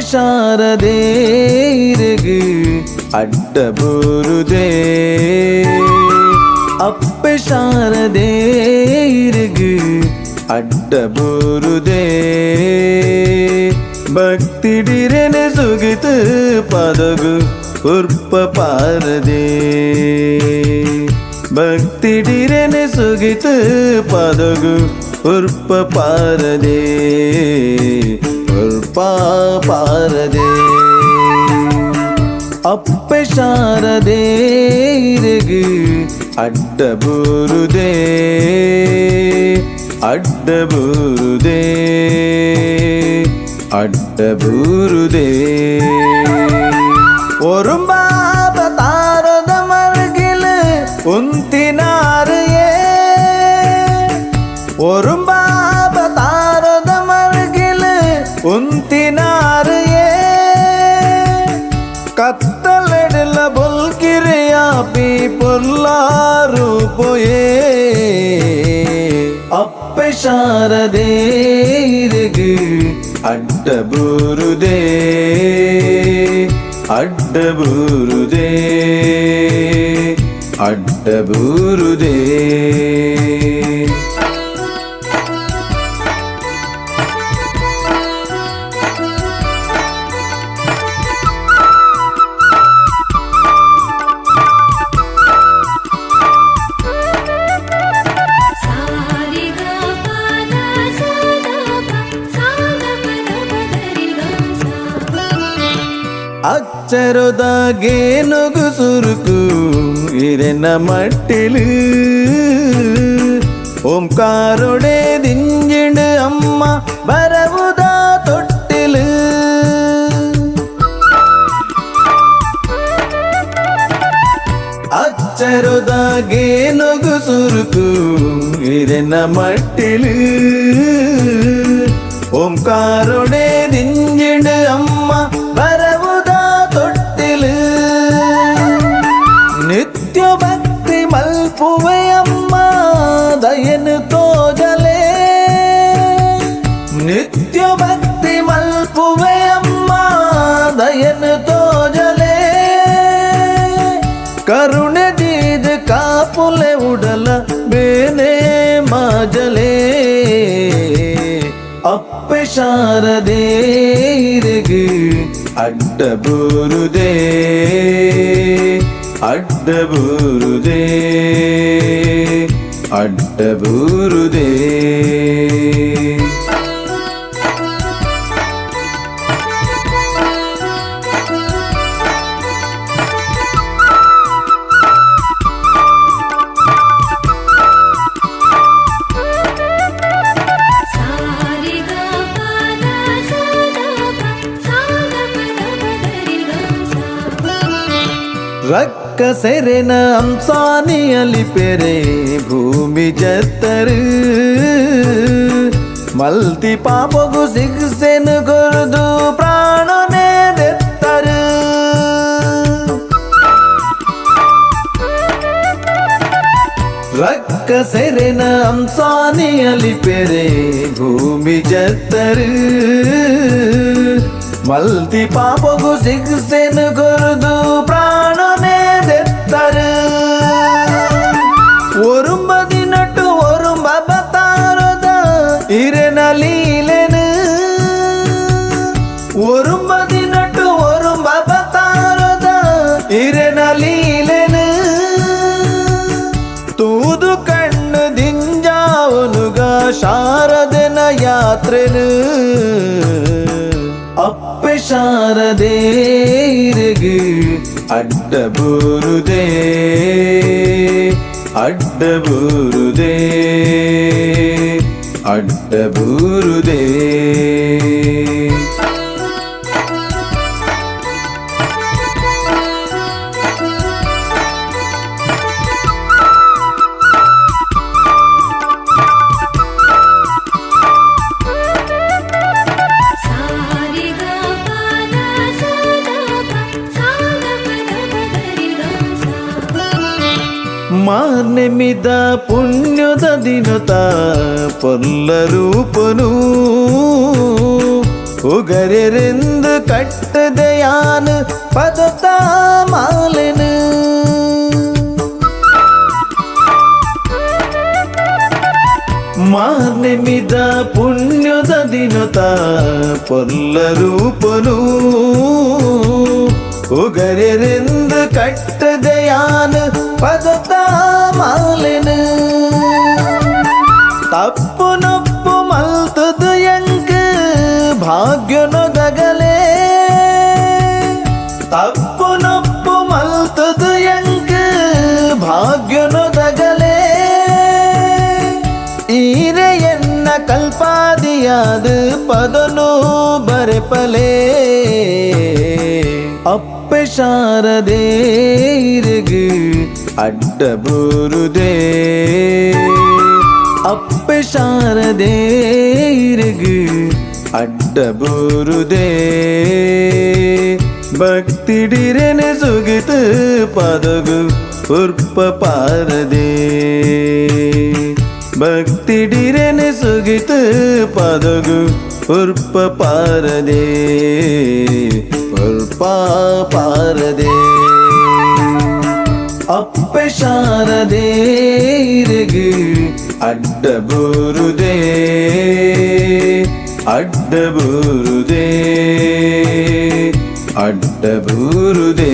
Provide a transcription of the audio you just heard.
சாரதே இருகு அட்டபுருதே அப்ப சாரதே இருகு அட்டபுருதே பக்திடிரென சுகித்து பதகு உற்ப பாரதே. பக்திடிரென சுகித்து பதகு உற்ப பாரதே. பாரதே. அப்ப சாரதே இருகு அட்டபுருதே. அட்டபுருதே அட்டபுருதே. ஒரு ಶಾರದೇರಗು ಅಡ್ಡ ಬರುದೇ ಅಡ್ಡ ಬರುದೇ ಅಡ್ಡ ಬರುದೇ ಅಚ್ಚರದಾಗೆ ನೊಗು ಸುರುಕು ಇರೆನ ಮಟ್ಟಿಲು. ಓಂಕಾರೊಡೆ ದಿಂಜಿಡು ಅಮ್ಮ ಬರವುದ ತೊಟ್ಟಿಲು. ಅಚ್ಚರದಾಗೆ ನೊಗು ಸುರುಕು ಇರೆನ ಮಟ್ಟಿಲು. ಓಂಕಾರೊಡೆ ಉಡಲ ಬೇನೆ ಮಾಜಲೇ ಅಪ್ಪ ಶಾರದೇರಗು ಅಡ್ಡ ಬರುದೇ ಅಡ್ಡ ಬರುದೇ ಅಡ್ಡ ಬರುದೇ ರಕ್ಕ ಸೆರೆನ ಅಂಸಾನಿಯಲಿ ಪೆರೆ ಭೂಮಿ ಜತ್ತರು ಮಲ್ತಿ ಪಾಪಗು ಸಿಗ್ಸೆನು ಗುರುದು ಪ್ರಾಣನೇ ದೆತ್ತರು ರಕ್ಕ ಸೆರೆನ ಅಂಸಾನಿಯಲಿ ಪೆರೆ ಭೂಮಿ ಜತ್ತರು ಮಲ್ತಿ ಪಾಪಗು ಸಿಗ್ಸೆನು ಗುರುದು ಪ್ರಾಣನೇ ದೆತ್ತರು ಒರುಂಬದಿನಟ್ಟು ಒರುಂಬ ಬತಾರದ ಇರೆನ ಲೀಲೆನು ಒರುಂಬದಿನಟ್ಟು ಒರುಂಬ ಬತಾರದ ಇರೆನ ಲೀಲೆನು ತೂದು ಕಣ್ಣು ದಿಂಜಾವನುಗ ಶಾರದನ ಯಾತ್ರೆನು ಅಪ್ಪ ಶಾರದೇರಗು ಅಡ್ಡ ಬರುದೇ ಅಡ್ಡ ಬರುದೇ ಅಡ್ಡಬೂರುದೇ ಮಾರ್ನೆಮಿದ ಪುಣ್ಯದ ದಿನತ ಪೊಲ್ಲ ರೂಪನು ಉಗರೆರೆಂದು ಕಟ್ಟದೆಯಾನ ಪದತ ಮಾಲೆನು ಮಾರ್ನೆಮಿದ ಪುಣ್ಯದ ದಿನತ ಪೊಲ್ಲ ರೂಪನು ಉಗರೆರೆಂದು ಕಟ್ಟದೆಯಾನ ಪದತ మాలెను తప్పు నొప్పు మల్తుదు ఎంక భాగ్యనొదగలే తప్పు నొప్పు మల్తుదు ఎంక భాగ్యనొదగలే ఈర ఎన్న కల్పాదియాదు పదను బరెపలే அப்ப சாரதே இருகு அட்டபுருதே அப்ப சாரதே இருகு அட்டபுருதே பக்திடிரென சுகித்து பதகு உற்ப பாரதே. பக்திடிரென சுகித்து பதகு உற்ப பாரதே உற்பா பாரதே. ಶಾರದೆ ಇರುಗು ಅಡ್ಡ ಬೂರುದೇ ಅಡ್ಡ ಬೂರುದೇ ಅಡ್ಡ ಬೂರುದೇ